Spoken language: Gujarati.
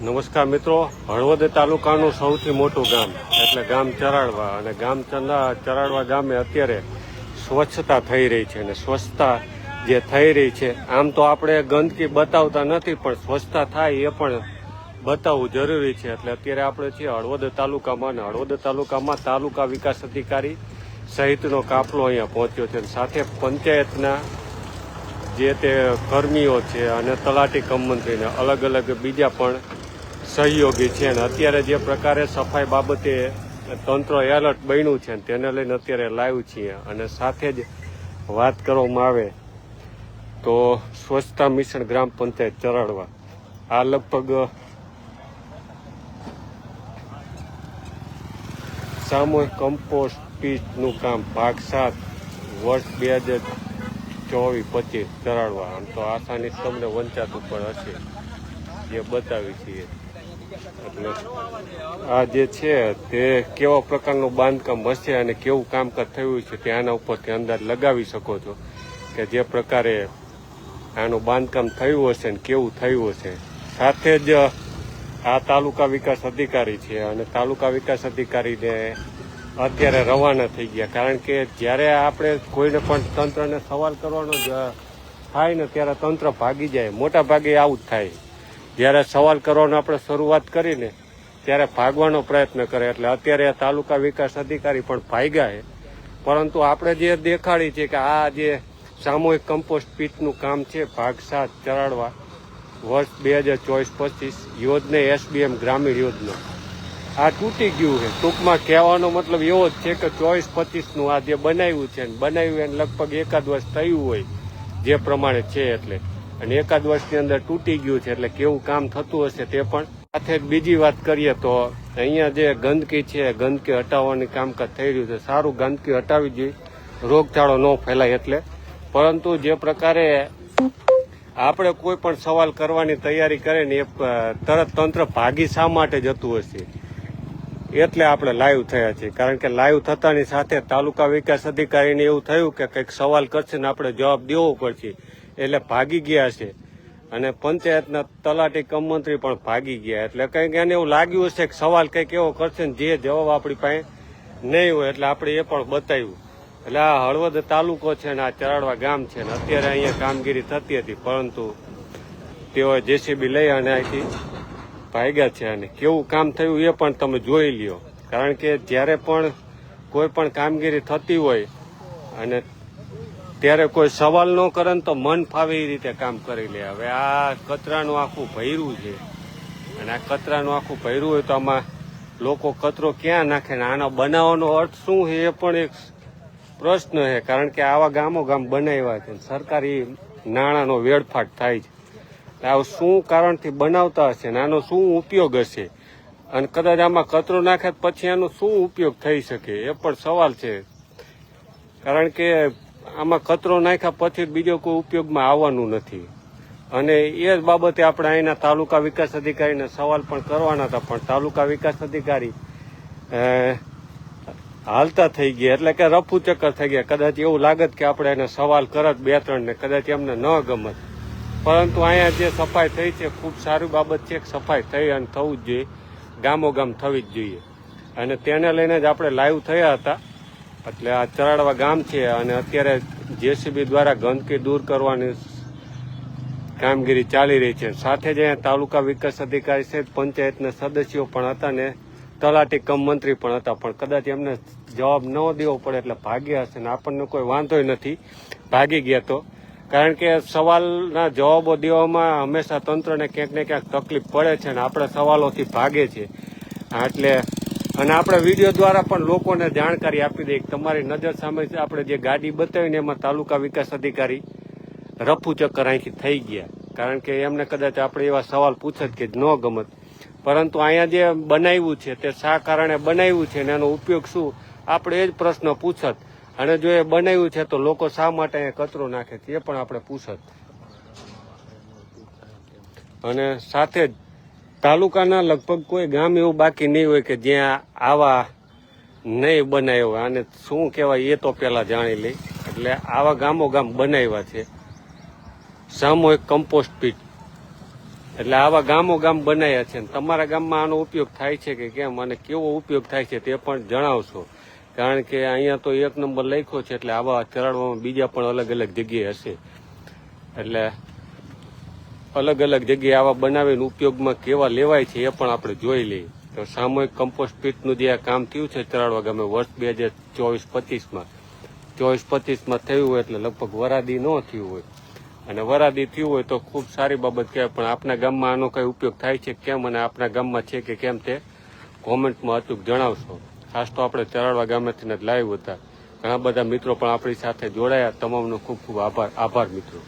નમસ્કાર મિત્રો. હળવદ તાલુકાનું સૌથી મોટું ગામ, એટલે ગામ ચરાડવા. અને ગામ ચરાડવા ગામે અત્યારે સ્વચ્છતા થઈ રહી છે અને સ્વચ્છતા જે થઈ રહી છે, આમ તો આપણે ગંદકી બતાવતા નથી, પણ સ્વચ્છતા થાય એ પણ બતાવવું જરૂરી છે. એટલે અત્યારે આપણે છીએ હળવદ તાલુકામાં અને હળવદ તાલુકામાં તાલુકા વિકાસ અધિકારી સહિતનો કાફલો અહીંયા પહોંચ્યો છે. સાથે પંચાયતના જે તે કર્મીઓ છે અને તલાટી કમ અલગ અલગ બીજા પણ સહયોગી છે અને અત્યારે જે પ્રકારે સફાઈ બાબતે તંત્ર એલર્ટ બન્યું છે તેને લઈને અત્યારે લાઈવ છીએ અને સાથે જ વાત કરવામાં આવે તો સ્વચ્છતા મિશન ગ્રામ પંચાયત ચરાડવા. આ લગભગ સામૂહિક કમ્પોસ્ટ પીચનું કામ ભાગ સાત વર્ષ બે હજાર ચોવીસ પચીસ ચરાડવા. આમ તો આસાની તમને વંચાત ઉપર હશે. જે બતાવી છીએ. એટલે આ જે છે તે કેવા પ્રકારનું બાંધકામ હશે અને કેવું કામકાજ થયું છે તે આના ઉપરથી અંદાજ લગાવી શકો છો કે જે પ્રકારે આનું બાંધકામ થયું હશે ને કેવું થયું હશે. સાથે જ આ તાલુકા વિકાસ અધિકારી છે અને તાલુકા વિકાસ અધિકારીને અત્યારે રવાના થઈ ગયા. કારણ કે જ્યારે આપણે કોઈને પણ તંત્રને સવાલ કરવાનો થાય ને ત્યારે તંત્ર ભાગી જાય. મોટા ભાગે આવું જ થાય. જ્યારે સવાલ કરવાનો આપણે શરૂઆત કરીને ત્યારે ભાગવાનો પ્રયત્ન કરે. એટલે અત્યારે આ તાલુકા વિકાસ અધિકારી પણ ભાગ્યા પરંતુ આપણે જે દેખાડી છે કે આ જે સામૂહિક કમ્પોસ્ટ પીટનું કામ છે, ભાગ સાત ચરાડવા, વર્ષ બે હજાર ચોવીસ પચીસ યોજના એસબીએમ ગ્રામીણ યોજના. આ તૂટી ગયું છે. ટૂંકમાં કહેવાનો મતલબ એવો જ છે કે ચોવીસ પચીસનું આ જે બનાવ્યું છે બનાવ્યું એને લગભગ એકાદ વર્ષ થયું હોય, જે પ્રમાણે છે એટલે. અને એકાદ વર્ષની અંદર તૂટી ગયું છે એટલે કેવું કામ થતું હશે તે પણ સાથે બીજી વાત કરીએ તો અહીંયા જે ગંદકી છે, ગંદકી હટાવવાની કામકાજ થઈ રહ્યું છે. સારું ગંદકી હટાવી જોઈએ. રોગચાળો ન ફેલાય એટલે. પરંતુ જે પ્રકારે આપણે કોઈ પણ સવાલ કરવાની તૈયારી કરે ને એ તરત તંત્ર ભાગી શા માટે જતું હશે? એટલે આપણે લાઈવ થયા છીએ. કારણ કે લાઈવ થતાની સાથે તાલુકા વિકાસ અધિકારીને એવું થયું કે કંઈક સવાલ કરશે ને આપણે જવાબ દેવો પડશે. એટલે ભાગી ગયા છે. અને પંચાયતના તલાટી કમ મંત્રી પણ ભાગી ગયા. એટલે કંઈક એને એવું લાગ્યું હશે કે સવાલ કંઈક એવો કરશે ને જે જવાબ આપણી પાસે નહીં હોય એટલે આપણે એ પણ બતાવ્યું. એટલે આ હળવદ તાલુકો છે ને આ ચરાડવા ગામ છે ને અત્યારે અહીંયા કામગીરી થતી હતી, પરંતુ તેઓ જેસીબી લઈ અને અહીંથી ભાગ્યા છે અને કેવું કામ થયું એ પણ તમે જોઈ લ્યો. કારણ કે જ્યારે પણ કોઈ પણ કામગીરી થતી હોય અને ત્યારે કોઈ સવાલ ન કરે તો મન ફાવે એ રીતે કામ કરી લે. હવે આ કચરાનું આખું ભૈરું છે. અને આ કચરાનું આખું ભૈરું હોય તો આમાં લોકો કચરો ક્યાં નાખે ને આનો બનાવવાનો અર્થ શું છે એ પણ એક પ્રશ્ન છે. કારણ કે આવા ગામો ગામ બનાવ્યા છે સરકારી નાણાંનો વેડફાટ થાય છે. આ શું કારણથી બનાવતા હશે ને આનો શું ઉપયોગ હશે? અને કદાચ આમાં કચરો નાખે પછી આનો શું ઉપયોગ થઈ શકે? એ પણ સવાલ છે. કારણ કે આમાં કચરો નાખ્યા પછી બીજો કોઈ ઉપયોગમાં આવવાનું નથી. અને એ જ બાબતે આપણે અહીંના તાલુકા વિકાસ અધિકારીને સવાલ પણ કરવાના હતા, પણ તાલુકા વિકાસ અધિકારી હાલતા થઈ ગયા, એટલે કે રફુ ચક્કર થઈ ગયા. કદાચ એવું લાગત કે આપણે એને સવાલ કરત બે ત્રણ ને, કદાચ એમને ન ગમત. પરંતુ અહીંયા જે સફાઈ થઈ છે, ખૂબ સારી બાબત છે સફાઈ થઈ અને થવું જ જોઈએ. ગામો ગામ થવી જ જોઈએ. અને તેને લઈને જ આપણે લાઈવ થયા હતા. એટલે આ ચરાડવા ગામ છે અને અત્યારે જેસીબી દ્વારા ગંદકી દૂર કરવાની કામગીરી ચાલી રહી છે. સાથે જ અહીંયા તાલુકા વિકાસ અધિકારી છે પંચાયતના સદસ્યો પણ હતા ને તલાટી કમ મંત્રી પણ હતા. પણ કદાચ એમને જવાબ ન દેવો પડે એટલે ભાગ્યા હશે ને આપણને કોઈ વાંધો નથી. ભાગી ગયા તો. કારણ કે સવાલના જવાબો દેવામાં હંમેશા તંત્રને ક્યાંક ને ક્યાંક તકલીફ પડે છે અને આપણે સવાલોથી ભાગે છે. એટલે અને આપણે વીડિયો દ્વારા પણ લોકોને જાણકારી આપી દઈએ તમારી નજર સામે આપણે જે ગાડી બતાવીને એમાં તાલુકા વિકાસ અધિકારી રફુ ચક્કર અહીંથી થઈ ગયા. કારણ કે એમને કદાચ આપણે એવા સવાલ પૂછત કે ન ગમત. પરંતુ અહીંયા જે બનાવ્યું છે તે શા કારણે બનાવ્યું છે અને એનો ઉપયોગ શું, આપણે એ જ પ્રશ્ન પૂછત. અને જો એ બનાવ્યું છે તો લોકો શા માટે અહીંયા કચરો નાખે છે એ પણ આપણે પૂછત. અને સાથે જ તાલુકાના લગભગ કોઈ ગામ એવું બાકી નહીં હોય કે જ્યાં આવા નહીં બનાવ્યા હોય. અને શું કહેવાય એ તો પહેલા જાણી લઈ. એટલે આવા ગામો ગામ બનાવ્યા છે. સામૂહિક કમ્પોસ્ટ પીટ એટલે આવા ગામો ગામ બનાવ્યા છે. તમારા ગામમાં આનો ઉપયોગ થાય છે કે કેમ? અને કેવો ઉપયોગ થાય છે તે પણ જણાવશો. કારણ કે અહીંયા તો એક નંબર લખ્યો છે, એટલે આવા ચરાડવામાં બીજા પણ અલગ અલગ જગ્યાએ હશે. એટલે અલગ અલગ જગ્યાએ આવા બનાવીને ઉપયોગમાં કેવા લેવાય છે એ પણ આપણે જોઈ લઈએ. તો સામૂહિક કમ્પોસ્ટ પીટનું જે આ કામ થયું છે ચરાડવા ગામે વર્ષ બે હજાર ચોવીસ પચીસમાં. ચોવીસ પચીસમાં થયું હોય એટલે લગભગ વરાદી ન થયું હોય. અને વરાદી થયું હોય તો ખૂબ સારી બાબત કહેવાય, પણ આપણા ગામમાં આનો કઈ ઉપયોગ થાય છે? કેમ અને આપણા ગામમાં છે કે કેમ તે કોમેન્ટમાં અચૂક જણાવશો. ખાસ તો આપણે ચરાડવા ગામેથી જ લાઈવ હતા. ઘણા બધા મિત્રો પણ આપણી સાથે જોડાયા. તમામનો ખૂબ ખૂબ આભાર. આભાર મિત્રો.